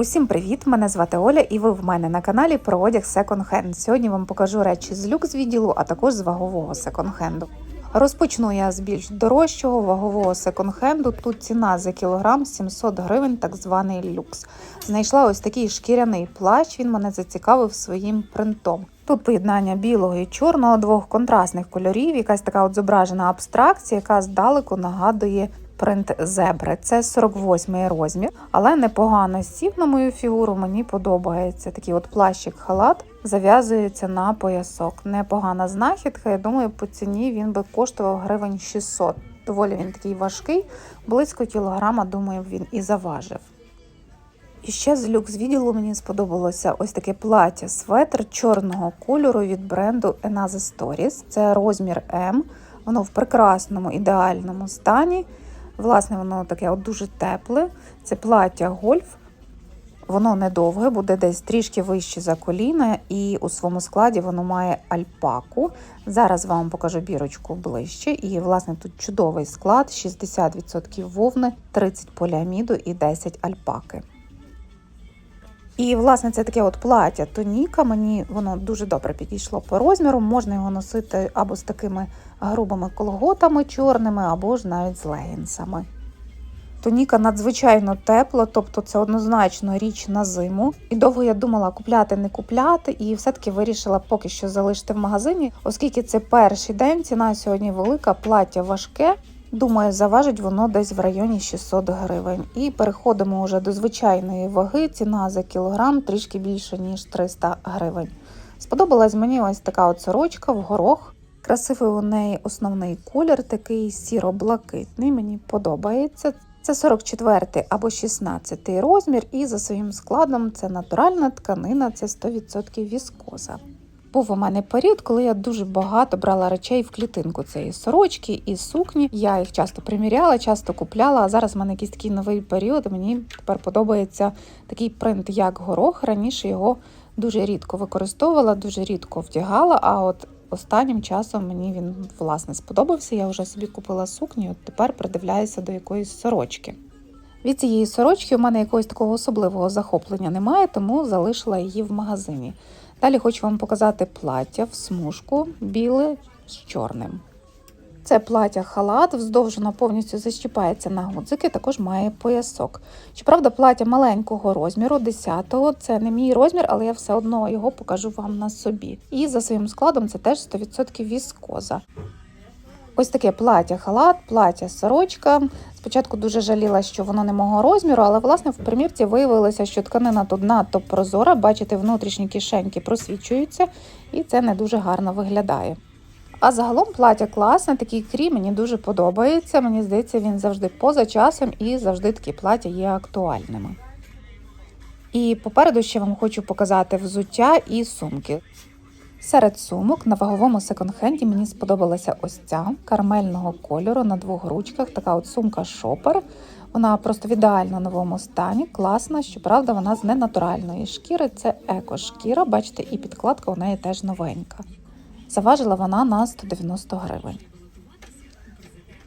Усім привіт! Мене звати Оля, і ви в мене на каналі про одяг Hand. Сьогодні вам покажу речі з люкс відділу, а також з вагового секонд-хенду. Розпочну я з більш дорожчого вагового секонд-хенду. Тут ціна за кілограм 700 гривень, так званий люкс. Знайшла ось такий шкіряний плащ. Він мене зацікавив своїм принтом. Тут поєднання білого і чорного, двох контрастних кольорів, якась така от зображена абстракція, яка здалеку нагадує принт зебри. Це 48-й розмір, але непогано сів на мою фігуру. Мені подобається. Такий от плащик халат зав'язується на поясок. Непогана знахідка. Я думаю, по ціні він би коштував гривень 600. Доволі він такий важкий, близько кілограма, думаю, він і заважив. І ще з люкс відділу мені сподобалося ось таке плаття светр чорного кольору від бренду Enaze Stories. Це розмір М. Воно в прекрасному ідеальному стані. Власне, воно таке от дуже тепле. Це плаття гольф. Воно недовге, буде десь трішки вище за коліна, і у своєму складі воно має альпаку. Зараз вам покажу бірочку ближче. І, власне, тут чудовий склад: 60% вовни, 30 поліаміду і 10 альпаки. І, власне, це таке от плаття тоніка. Мені воно дуже добре підійшло по розміру. Можна його носити або з такими грубими колготами чорними, або ж навіть з легінсами. Тоніка надзвичайно тепла, тобто це однозначно річ на зиму. І довго я думала купляти, не купляти, і все-таки вирішила поки що залишити в магазині, оскільки це перший день, ціна сьогодні велика, плаття важке. Думаю, заважить воно десь в районі 600 гривень. І переходимо вже до звичайної ваги. Ціна за кілограм трішки більше, ніж 300 гривень. Сподобалась мені ось така от сорочка в горох. Красивий у неї основний колір, такий сіро-блакитний. Мені подобається. Це 44 або 16 розмір, і за своїм складом це натуральна тканина, це 100% віскоза. Був у мене період, коли я дуже багато брала речей в клітинку цієї сорочки і сукні. Я їх часто приміряла, часто купляла. А зараз в мене якийсь такий новий період. Мені тепер подобається такий принт, як горох. Раніше його дуже рідко використовувала, дуже рідко вдягала. А от останнім часом мені він власне сподобався. Я вже собі купила сукню. От тепер придивляюся до якоїсь сорочки. Від цієї сорочки у мене якогось такого особливого захоплення немає, тому залишила її в магазині. Далі хочу вам показати плаття в смужку біле з чорним. Це плаття халат, вздовж воно повністю защіпається на гудзики, також має поясок. Щоправда, плаття маленького розміру, 10-го, це не мій розмір, але я все одно його покажу вам на собі. І за своїм складом це теж 100% віскоза. Ось таке плаття халат, плаття сорочка. Спочатку дуже жаліла, що воно не мого розміру, але власне в примірці виявилося, що тканина тут надто прозора. Бачите, внутрішні кишеньки просвічуються, і це не дуже гарно виглядає. А загалом плаття класне, такий крій мені дуже подобається. Мені здається, він завжди поза часом і завжди такі плаття є актуальними. І попереду ще вам хочу показати взуття і сумки. Серед сумок на ваговому секонд-хенді мені сподобалася ось ця кармельного кольору на двох ручках. Така от сумка шопер. Вона просто в ідеально новому стані, класна. Щоправда, вона з ненатуральної шкіри. Це еко-шкіра. Бачите, і підкладка у неї теж новенька. Заважила вона на 190 гривень.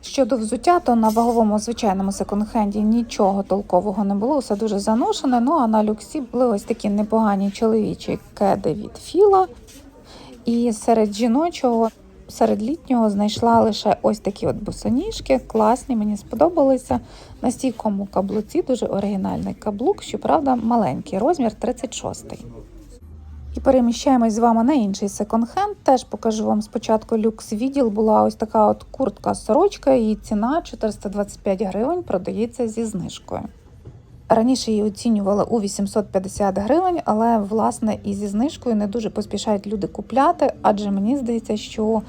Щодо взуття, то на ваговому звичайному секонд-хенді нічого толкового не було, все дуже заношене. Ну а на люксі були ось такі непогані чоловічі кеди від Філа. І серед жіночого, серед літнього знайшла лише ось такі от босоніжки, класні, мені сподобалися. На стійкому каблуці дуже оригінальний каблук, щоправда, маленький розмір 36-й. І переміщаємось з вами на інший секонд-хенд. Теж покажу вам спочатку люкс відділ. Була ось така от куртка-сорочка, її ціна 425 гривень, продається зі знижкою. Раніше її оцінювали у 850 гривень, але власне і зі знижкою не дуже поспішають люди купляти, адже мені здається, що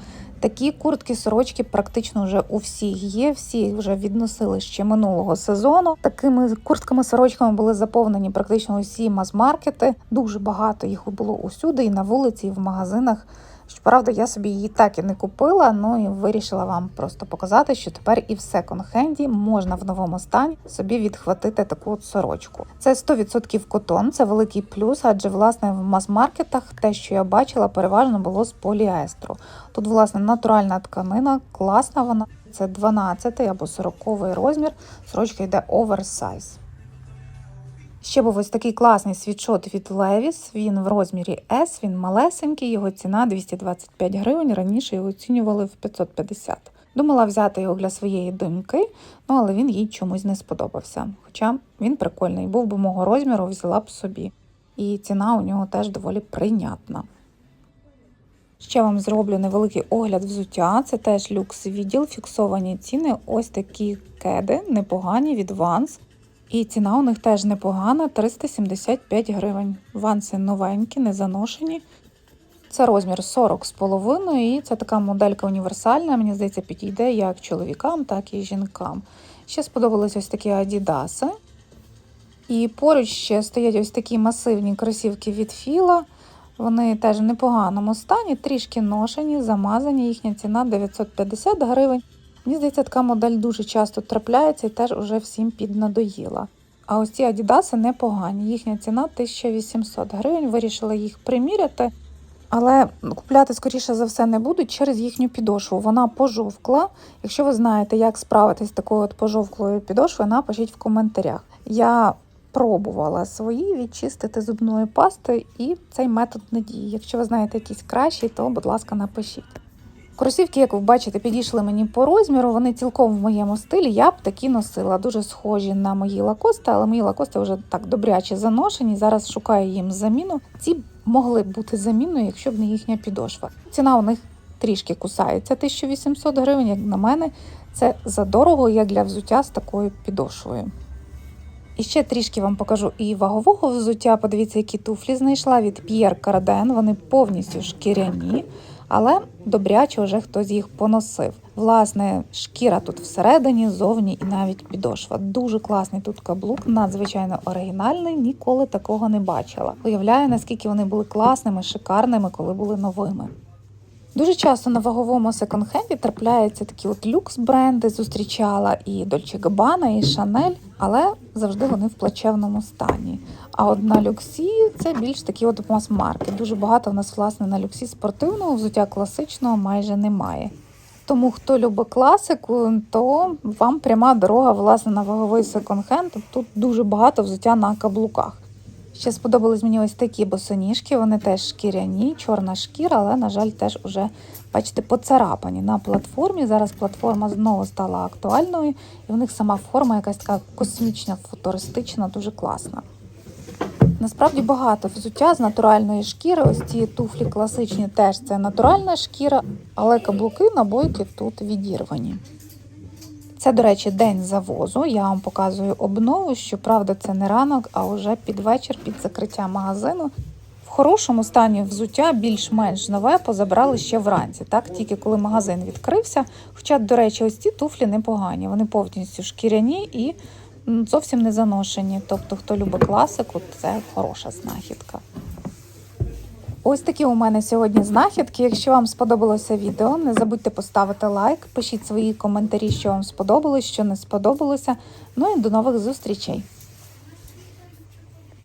такі куртки, сорочки практично вже у всіх є. Всі вже відносили ще минулого сезону. Такими куртками-сорочками були заповнені практично усі мас-маркети. Дуже багато їх було усюди, і на вулиці, і в магазинах. Щоправда, я собі її так і не купила, ну і вирішила вам просто показати, що тепер і в секонд-хенді можна в новому стані собі відхватити таку от сорочку. Це 100% котон, це великий плюс, адже власне в мас-маркетах те, що я бачила, переважно було з поліестру. Тут, власне, натуральна тканина, класна вона. Це 12 або 40 розмір. Сорочка йде оверсайз. Ще був ось такий класний світшот від Levi's. Він в розмірі S, він малесенький, його ціна 225 гривень. Раніше його оцінювали в 550. Думала взяти його для своєї доньки, ну але він їй чомусь не сподобався. Хоча він прикольний, був би мого розміру, взяла б собі. І ціна у нього теж доволі прийнятна. Ще вам зроблю невеликий огляд взуття. Це теж люкс відділ, фіксовані ціни. Ось такі кеди, непогані від Vans. І ціна у них теж непогана 375 гривень. Ванси новенькі, не заношені. Це розмір 40 з половиною, і це така моделька універсальна. Мені здається, підійде як чоловікам, так і жінкам. Ще сподобались ось такі адідаси. І поруч ще стоять ось такі масивні кросівки від Філа. Вони теж в непоганому стані, трішки ношені, замазані. Їхня ціна 950 гривень. Мені здається, така модель дуже часто трапляється і теж уже всім піднадоїла. А ось ці адідаси непогані. Їхня ціна 1800 гривень. Вирішила їх приміряти. Але купляти, скоріше за все, не буду через їхню підошву. Вона пожовкла. Якщо ви знаєте, як справитись з такою от пожовклою підошвою, напишіть в коментарях. Я пробувала свої відчистити зубною пастою, і цей метод не діє. Якщо ви знаєте якийсь кращий, то, будь ласка, напишіть. Кросівки, як ви бачите, підійшли мені по розміру, вони цілком в моєму стилі. Я б такі носила, дуже схожі на мої лакости, але мої лакости вже так добряче заношені. Зараз шукаю їм заміну. Ці могли б бути заміною, якщо б не їхня підошва. Ціна у них трішки кусається 1800 гривень, як на мене, це задорого, як для взуття з такою підошвою. І ще трішки вам покажу і вагового взуття. Подивіться, які туфлі знайшла від Pierre Cardin. Вони повністю шкіряні, але добряче вже хтось їх поносив. Власне, шкіра тут всередині, зовні і навіть підошва. Дуже класний тут каблук, надзвичайно оригінальний, ніколи такого не бачила. Уявляю, наскільки вони були класними, шикарними, коли були новими. Дуже часто на ваговому секонд-хенді трапляються такі от люкс-бренди, зустрічала і Dolce Gabbana, і Chanel, але завжди вони в плачевному стані. А от на люксі це більш такі от мас-марки. Дуже багато в нас, власне, на люксі спортивного взуття класичного майже немає. Тому хто любить класику, то вам пряма дорога власне на ваговий секонд-хенд. Тут дуже багато взуття на каблуках. Ще сподобались мені ось такі босоніжки, вони теж шкіряні, чорна шкіра, але, на жаль, теж уже, бачите, поцарапані на платформі. Зараз платформа знову стала актуальною, і в них сама форма якась така космічна, футуристична, дуже класна. Насправді багато взуття з натуральної шкіри. Ось ці туфлі класичні теж це натуральна шкіра, але каблуки набойки тут відірвані. Це, до речі, день завозу. Я вам показую обнову. Щоправда, це не ранок, а вже під вечір, під закриття магазину. В хорошому стані взуття більш-менш нове позабрали ще вранці, так тільки коли магазин відкрився. Хоча, до речі, ось ці туфлі непогані. Вони повністю шкіряні і зовсім не заношені. Тобто, хто любить класику, це хороша знахідка. Ось такі у мене сьогодні знахідки. Якщо вам сподобалося відео, не забудьте поставити лайк, пишіть свої коментарі, що вам сподобалось, що не сподобалося. Ну і до нових зустрічей!